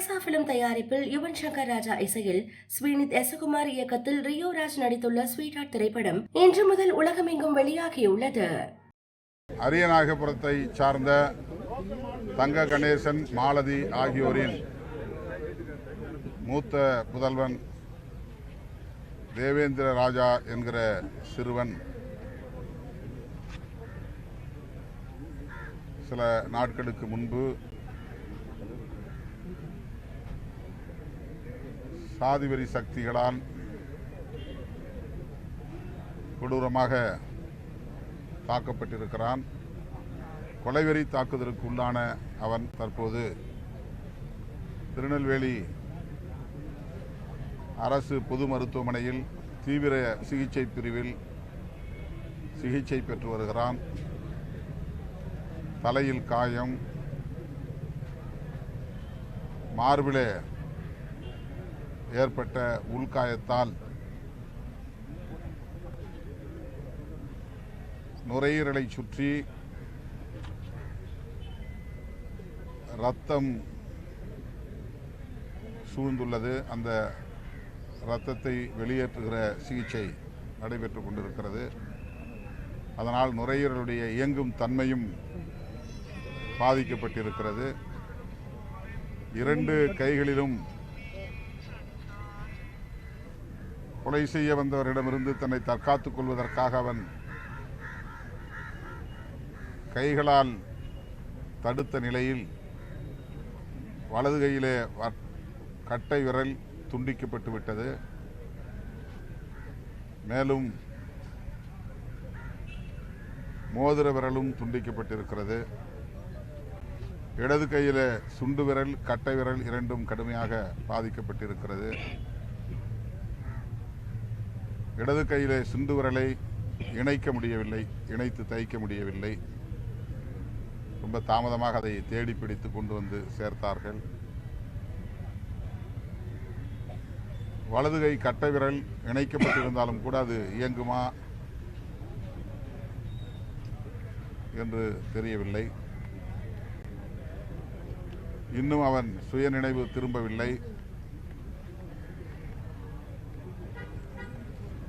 பைசா film தயாரிப்பில் யுவன் சங்கர் ராஜா இசையில் ஸ்ரீனித் எசகுமார் இயக்கத்தில் ரியோ ராஜ் நடித்துள்ள ஸ்வீட் திரைப்படம் இன்று முதல் உலகமெங்கும் வெளியாகியுள்ளது. அரியநாயகபுரத்தை சார்ந்த தங்க கணேசன் மாலதி ஆகியோரின் மூத்த புதல்வன் தேவேந்திர ராஜா என்கிற சிறுவன். சில நாட்களுக்கு முன்பு சாதிவெறி சக்திகளால் கொடூரமாக தாக்கப்பட்டிருக்கிறான். கொலைவெறி தாக்குதலுக்கு உள்ளான அவன் தற்போது திருநெல்வேலி அரசு பொது மருத்துவமனையில் தீவிர சிகிச்சை பிரிவில் சிகிச்சை பெற்று வருகிறான். தலையில் காயம் மார்பிலே ஏற்பட்ட உள்காயத்தால் நுரையீரலை சுற்றி ரத்தம் சூழ்ந்துள்ளது. அந்த இரத்தத்தை வெளியேற்றுகிற சிகிச்சை நடைபெற்று கொண்டிருக்கிறது. அதனால் நுரையீரலுடைய இயங்கும் தன்மையும் பாதிக்கப்பட்டிருக்கிறது. இரண்டு கைகளிலும் கொலை செய்ய வந்தவரிடமிருந்து தன்னை தற்காத்துக் கொள்வதற்காக அவன் கைகளால் தடுத்த நிலையில் வலது கையிலே வ- கட்டை விரல் துண்டிக்கப்பட்டு விட்டது. மேலும் மோதிர விரலும் துண்டிக்கப்பட்டிருக்கிறது. இடது கையிலே சுண்டு விரல் கட்டை விரல் இரண்டும் கடுமையாக பாதிக்கப்பட்டிருக்கிறது. இடது கையிலே சுண்டு விரலை இணைக்க முடியவில்லை இணைத்து தைக்க முடியவில்லை. ரொம்ப தாமதமாக அதை தேடி பிடித்து கொண்டு வந்து சேர்த்தார்கள். வலது கை விரல் இணைக்கப்பட்டிருந்தாலும் கூட அது இயங்குமா என்று தெரியவில்லை. இன்னும் அவன் சுயநினைவு திரும்பவில்லை.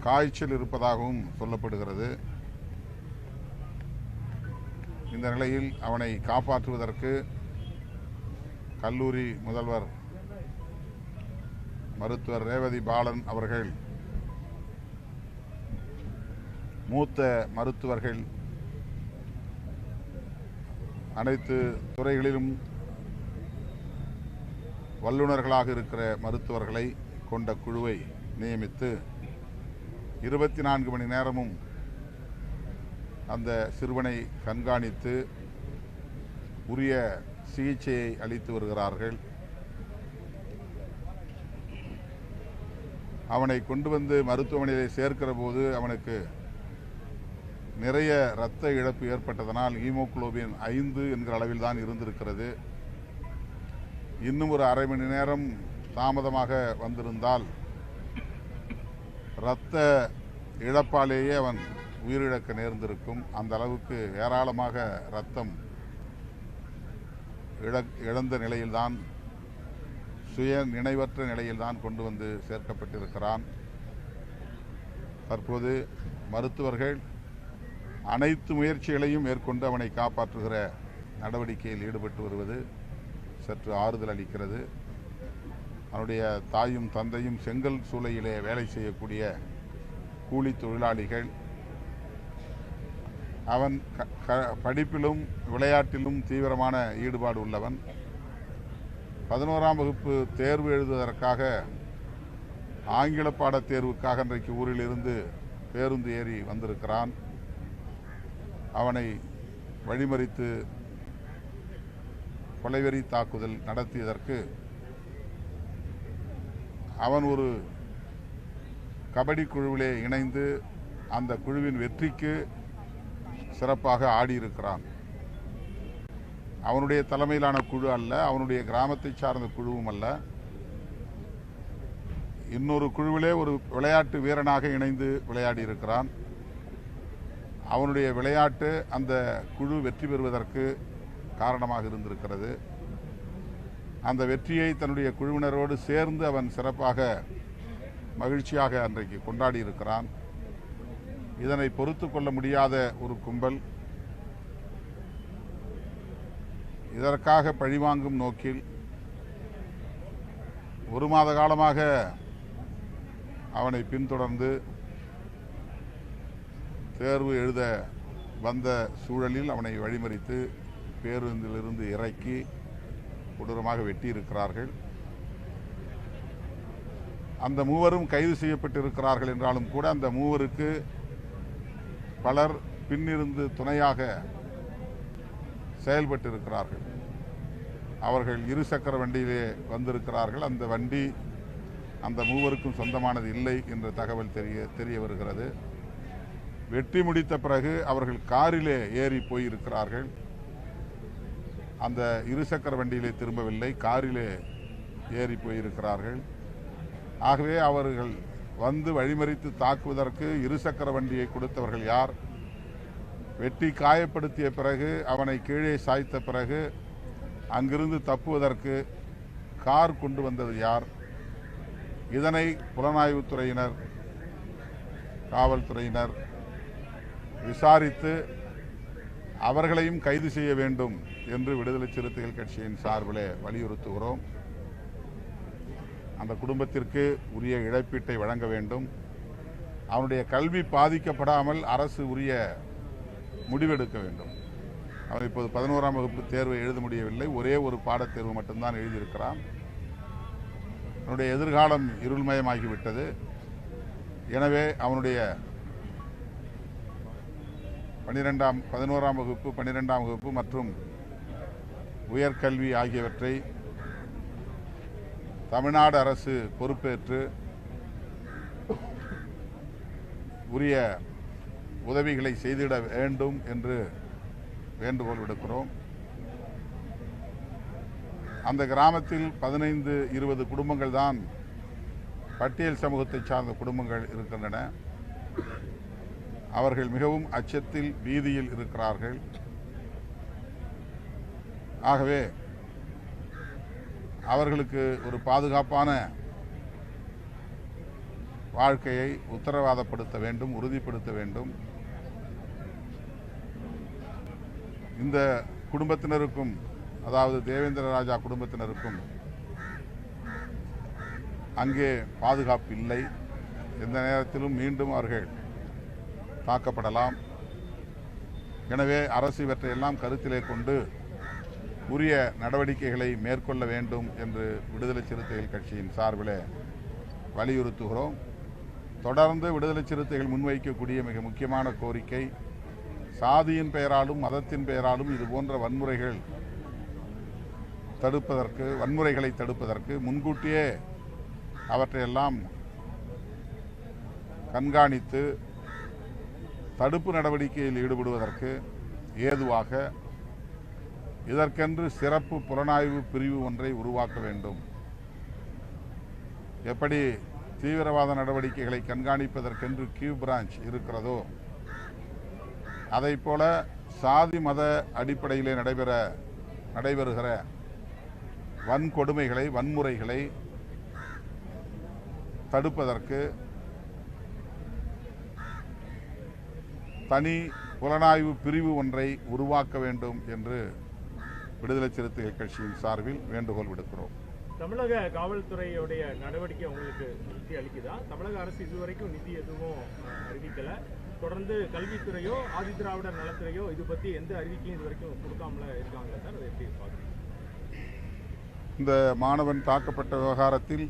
காய்ச்சல் இருப்பதாகவும் சொல்லப்படுகிறது. இந்த நிலையில் அவனை காப்பாற்றுவதற்கு கல்லூரி முதல்வர் மருத்துவர் ரேவதி பாலன் அவர்கள் மூத்த மருத்துவர்கள் அனைத்து துறைகளிலும் வல்லுநர்களாக இருக்கிற மருத்துவர்களை கொண்ட குழுவை நியமித்து இருபத்தி நான்கு மணி நேரமும் அந்த சிறுவனை கண்காணித்து உரிய சிகிச்சையை அளித்து வருகிறார்கள். அவனை கொண்டு வந்து மருத்துவமனையில் சேர்க்கிற போது அவனுக்கு நிறைய இரத்த இழப்பு ஏற்பட்டதனால் ஹீமோக்ளோபின் ஐந்து என்கிற அளவில் தான் இருந்திருக்கிறது. இன்னும் ஒரு அரை மணி நேரம் தாமதமாக வந்திருந்தால் இரத்த இழப்பாலேயே அவன் உயிரிழக்க நேர்ந்திருக்கும். அந்த அளவுக்கு ஏராளமாக ரத்தம் இழ- இழந்த நிலையில்தான் சுய நினைவற்ற நிலையில்தான் கொண்டு வந்து சேர்க்கப்பட்டிருக்கிறான். தற்போது மருத்துவர்கள் அனைத்து முயற்சிகளையும் மேற்கொண்டு அவனை காப்பாற்றுகிற நடவடிக்கையில் ஈடுபட்டு வருவது சற்று ஆறுதல் அளிக்கிறது. அவனுடைய தாயும் தந்தையும் செங்கல் சூளையிலே வேலை செய்யக்கூடிய கூலி தொழிலாளிகள். அவன் படிப்பிலும் விளையாட்டிலும் தீவிரமான ஈடுபாடு உள்ளவன். பதினோராம் வகுப்பு தேர்வு எழுதுவதற்காக ஆங்கில பாடத் தேர்வுக்காக இன்றைக்கு ஊரிலிருந்து பேருந்து ஏறி வந்திருக்கிறான். அவனை வழிமறித்து கொலைவெறி தாக்குதல் நடத்தியதற்கு அவன் ஒரு கபடி குழுவிலே இணைந்து அந்த குழுவின் வெற்றிக்கு சிறப்பாக ஆடியிருக்கிறான். அவனுடைய தலைமையிலான குழு அல்ல அவனுடைய கிராமத்தை சார்ந்த குழுவும் அல்ல. இன்னொரு குழுவிலே ஒரு விளையாட்டு வீரனாக இணைந்து விளையாடி இருக்கிறான் அவனுடைய விளையாட்டு அந்த குழு வெற்றி பெறுவதற்கு காரணமாக இருந்திருக்கிறது. அந்த வெற்றியை தன்னுடைய குழுவினரோடு சேர்ந்து அவன் சிறப்பாக மகிழ்ச்சியாக அன்றைக்கு கொண்டாடி இருக்கிறான் இதனை பொறுத்து கொள்ள முடியாத ஒரு கும்பல். இதற்காக பழிவாங்கும் நோக்கில் ஒரு மாத காலமாக அவனை பின்தொடர்ந்து தேர்வு எழுத வந்த சூழலில் அவனை வழிமறித்து பேருந்திலிருந்து இறக்கி கொடூரமாக வெட்டியிருக்கிறார்கள். அந்த மூவரும் கைது செய்யப்பட்டிருக்கிறார்கள் என்றாலும் கூட அந்த மூவருக்கு பலர் பின்னிருந்து துணையாக செயல்பட்டிருக்கிறார்கள். அவர்கள் இருசக்கர வண்டியிலே வந்திருக்கிறார்கள். அந்த வண்டி அந்த மூவருக்கும் சொந்தமானது இல்லை என்ற தகவல் தெரிய தெரிய வருகிறது. வெட்டி முடித்த பிறகு அவர்கள் காரிலே ஏறி போயிருக்கிறார்கள். அந்த இருசக்கர வண்டியிலே திரும்பவில்லை. காரிலே ஏறி போயிருக்கிறார்கள். ஆகவே அவர்கள் வந்து வழிமறித்து தாக்குவதற்கு இருசக்கர வண்டியை கொடுத்தவர்கள் யார்? வெட்டி காயப்படுத்திய பிறகு அவனை கீழே சாய்த்த பிறகு அங்கிருந்து தப்புவதற்கு கார் கொண்டு வந்தது யார்? இதனை புலனாய்வுத்துறையினர் காவல்துறையினர் விசாரித்து அவர்களையும் கைது செய்ய வேண்டும். என்று விடுதலை சிறுத்தைகள் கட்சியின் சார்பில் வலியுறுத்துகிறோம். அந்த குடும்பத்திற்கு உரிய இழப்பீட்டை வழங்க வேண்டும். அவனுடைய கல்வி பாதிக்கப்படாமல் அரசு உரிய முடிவெடுக்க வேண்டும். அவன் இப்போது பதினோராம் வகுப்பு தேர்வை எழுத முடியவில்லை. ஒரே ஒரு பாடத்தேர்வு மட்டும்தான் எழுதியிருக்கிறான் அவனுடைய எதிர்காலம் இருள்மயமாகிவிட்டது. எனவே அவனுடைய பன்னிரெண்டாம் பதினோராம் வகுப்பு பன்னிரெண்டாம் வகுப்பு மற்றும் உயர்கல்வி ஆகியவற்றை தமிழ்நாடு அரசு பொறுப்பேற்று உரிய உதவிகளை செய்திட வேண்டும் என்று வேண்டுகோள் விடுக்கிறோம். அந்த கிராமத்தில் பதினைந்து இருபது குடும்பங்கள் தான் பட்டியல் சமூகத்தை சார்ந்த குடும்பங்கள் இருக்கின்றன. அவர்கள் மிகவும் அச்சத்தில் பீதியில் இருக்கிறார்கள். ஆகவே அவர்களுக்கு ஒரு பாதுகாப்பான வாழ்க்கையை உத்தரவாதப்படுத்த வேண்டும் உறுதிப்படுத்த வேண்டும். இந்த குடும்பத்தினருக்கும் அதாவது தேவேந்திர ராஜா குடும்பத்தினருக்கும் அங்கே பாதுகாப்பு இல்லை. எந்த நேரத்திலும் மீண்டும் அவர்கள் தாக்கப்படலாம். எனவே அரசு இவற்றையெல்லாம் கருத்திலே கொண்டு உரிய நடவடிக்கைகளை மேற்கொள்ள வேண்டும் என்று விடுதலை சிறுத்தைகள் கட்சியின் சார்பில் வலியுறுத்துகிறோம். தொடர்ந்து விடுதலை சிறுத்தைகள் முன்வைக்கக்கூடிய மிக முக்கியமான கோரிக்கை சாதியின் பெயராலும் மதத்தின் பெயராலும் இது போன்ற வன்முறைகள் தடுப்பதற்கு வன்முறைகளை தடுப்பதற்கு முன்கூட்டியே அவற்றையெல்லாம் கண்காணித்து தடுப்பு நடவடிக்கையில் ஈடுபடுவதற்கு ஏதுவாக இதற்கென்று சிறப்பு புலனாய்வு பிரிவு ஒன்றை உருவாக்க வேண்டும். எப்படி தீவிரவாத நடவடிக்கைகளை கண்காணிப்பதற்கென்று கியூ பிரான்ச் இருக்கிறதோ அதைப் போல சாதி மத அடிப்படையிலே நடைபெற நடைபெறுகிற வன்கொடுமைகளை வன்முறைகளை தடுப்பதற்கு தனி புலனாய்வு பிரிவு ஒன்றை உருவாக்க வேண்டும் என்று விடுதலை சிறுத்தைகள் கட்சியின் சார்பில் வேண்டுகோள் விடுக்கிறோம். தமிழக காவல்துறையுடைய நடவடிக்கை உங்களுக்கு திருப்தி அளிக்குதா? தமிழக அரசு இதுவரைக்கும் நிதி எதுவும் அறிவிக்கல. தொடர்ந்து கல்வித்துறையோ ஆதிதிராவிடர் நலத்துறையோ இது பத்தி எந்த அறிவிக்கையும் இது வரைக்கும் கொடுக்காமல இருக்காங்களா சார்? அதை எப்படி பார்க்குறீங்க? இந்த மாணவன் தாக்கப்பட்ட விவகாரத்தில்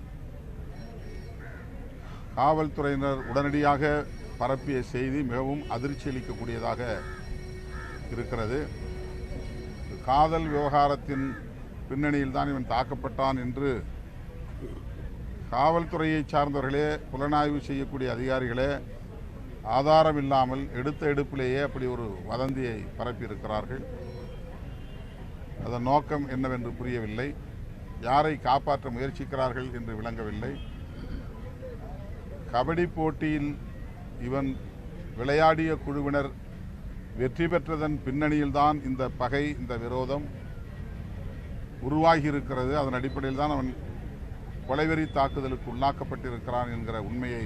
காவல்துறையினர் உடனடியாக பரப்பிய செய்தி மிகவும் அதிர்ச்சி அளிக்கக்கூடியதாக இருக்கிறது. காதல் விவகாரத்தின் பின்னணியில் தான் இவன் தாக்கப்பட்டான் என்று காவல்துறையை சார்ந்தவர்களே புலனாய்வு செய்யக்கூடிய அதிகாரிகளே ஆதாரம் இல்லாமல் எடுத்த எடுப்பிலேயே அப்படி ஒரு வதந்தியை பரப்பியிருக்கிறார்கள். அதன் நோக்கம் என்னவென்று புரியவில்லை. யாரை காப்பாற்ற முயற்சிக்கிறார்கள் என்று விளங்கவில்லை. கபடி போட்டியில் இவன் விளையாடிய குழுவினர் வெற்றி பெற்றதன் பின்னணியில்தான் இந்த பகை இந்த விரோதம் உருவாகி இருக்கிறது அதன் அடிப்படையில் தான் அவன் கொலைவெறி தாக்குதலுக்கு உள்ளாக்கப்பட்டிருக்கிறான் என்கிற உண்மையை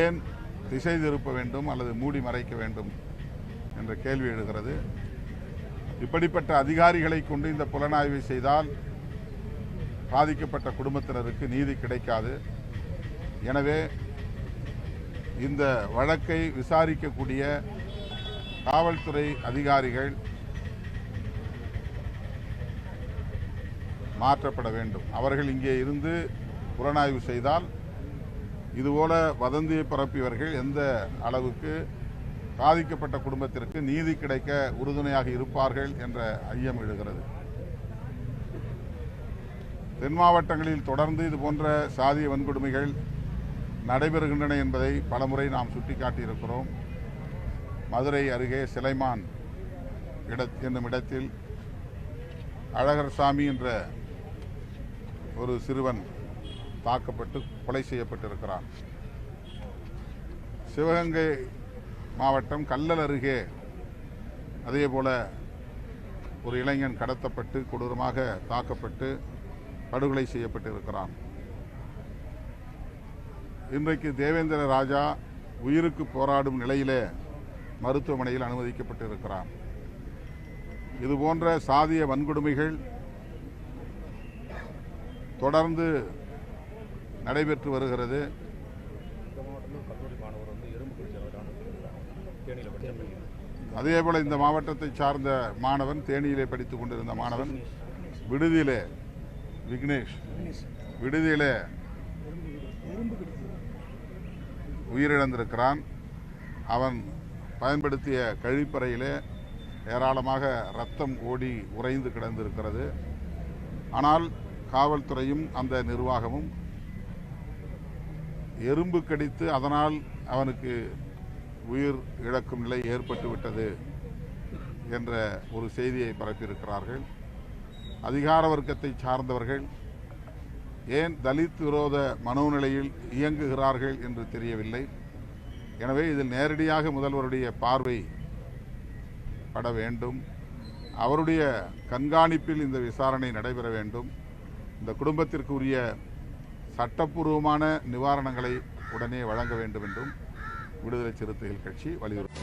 ஏன் திசை திருப்ப வேண்டும் அல்லது மூடி மறைக்க வேண்டும் என்ற கேள்வி எழுகிறது. இப்படிப்பட்ட அதிகாரிகளை கொண்டு இந்த புலனாய்வை செய்தால் பாதிக்கப்பட்ட குடும்பத்தினருக்கு நீதி கிடைக்காது. எனவே இந்த வழக்கை விசாரிக்கக்கூடிய காவல்துறை அதிகாரிகள் மாற்றப்பட வேண்டும். அவர்கள் இங்கே இருந்து புலனாய்வு செய்தால் இதுபோல வதந்தியை பரப்பியவர்கள் எந்த அளவுக்கு பாதிக்கப்பட்ட குடும்பத்திற்கு நீதி கிடைக்க உறுதுணையாக இருப்பார்கள் என்ற ஐயம் எழுகிறது. தென் மாவட்டங்களில் தொடர்ந்து இது போன்ற சாதிய வன்கொடுமைகள் நடைபெறுகின்றன என்பதை பலமுறை நாம் சுட்டிக்காட்டியிருக்கிறோம். மதுரை அருகே சிலைமான் இட என்னும் இடத்தில் அழகர் சாமி என்ற ஒரு சிறுவன் தாக்கப்பட்டு கொலை செய்யப்பட்டிருக்கிறான். சிவகங்கை மாவட்டம் கல்லல் அருகே அதே போல ஒரு இளைஞன் கடத்தப்பட்டு கொடூரமாக தாக்கப்பட்டு படுகொலை செய்யப்பட்டிருக்கிறான். இன்றைக்கு தேவேந்திர ராஜா உயிருக்கு போராடும் நிலையிலே மருத்துவமனையில் அனுமதிக்கப்பட்டிருக்கிறான் இதுபோன்ற சாதிய வன்கொடுமைகள் தொடர்ந்து நடைபெற்று வருகிறது. அதேபோல் அதே இந்த மாவட்டத்தை சார்ந்த மாணவன் தேனியிலே படித்துக் கொண்டிருந்த மாணவன் விடுதியிலே விக்னேஷ் விடுதியிலே உயிரிழந்திருக்கிறான். அவன் பயன்படுத்திய கழிப்பறையிலே ஏராளமாக ரத்தம் ஓடி உறைந்து கிடந்திருக்கிறது. ஆனால் காவல்துறையும் அந்த நிர்வாகமும் எறும்பு கடித்து அதனால் அவனுக்கு உயிர் இழக்கும் நிலை ஏற்பட்டுவிட்டது என்ற ஒரு செய்தியை பரப்பியிருக்கிறார்கள். அதிகார வர்க்கத்தை சார்ந்தவர்கள் ஏன் தலித் விரோத மனோநிலையில் இயங்குகிறார்கள் என்று தெரியவில்லை. எனவே இதில் நேரடியாக முதல்வருடைய பார்வை பட வேண்டும். அவருடைய கண்காணிப்பில் இந்த விசாரணை நடைபெற வேண்டும். இந்த குடும்பத்திற்கு உரிய சட்டப்பூர்வமான நிவாரணங்களை உடனே வழங்க வேண்டும் என்றும் விடுதலை சிறுத்தைகள் கட்சி வலியுறுத்தும்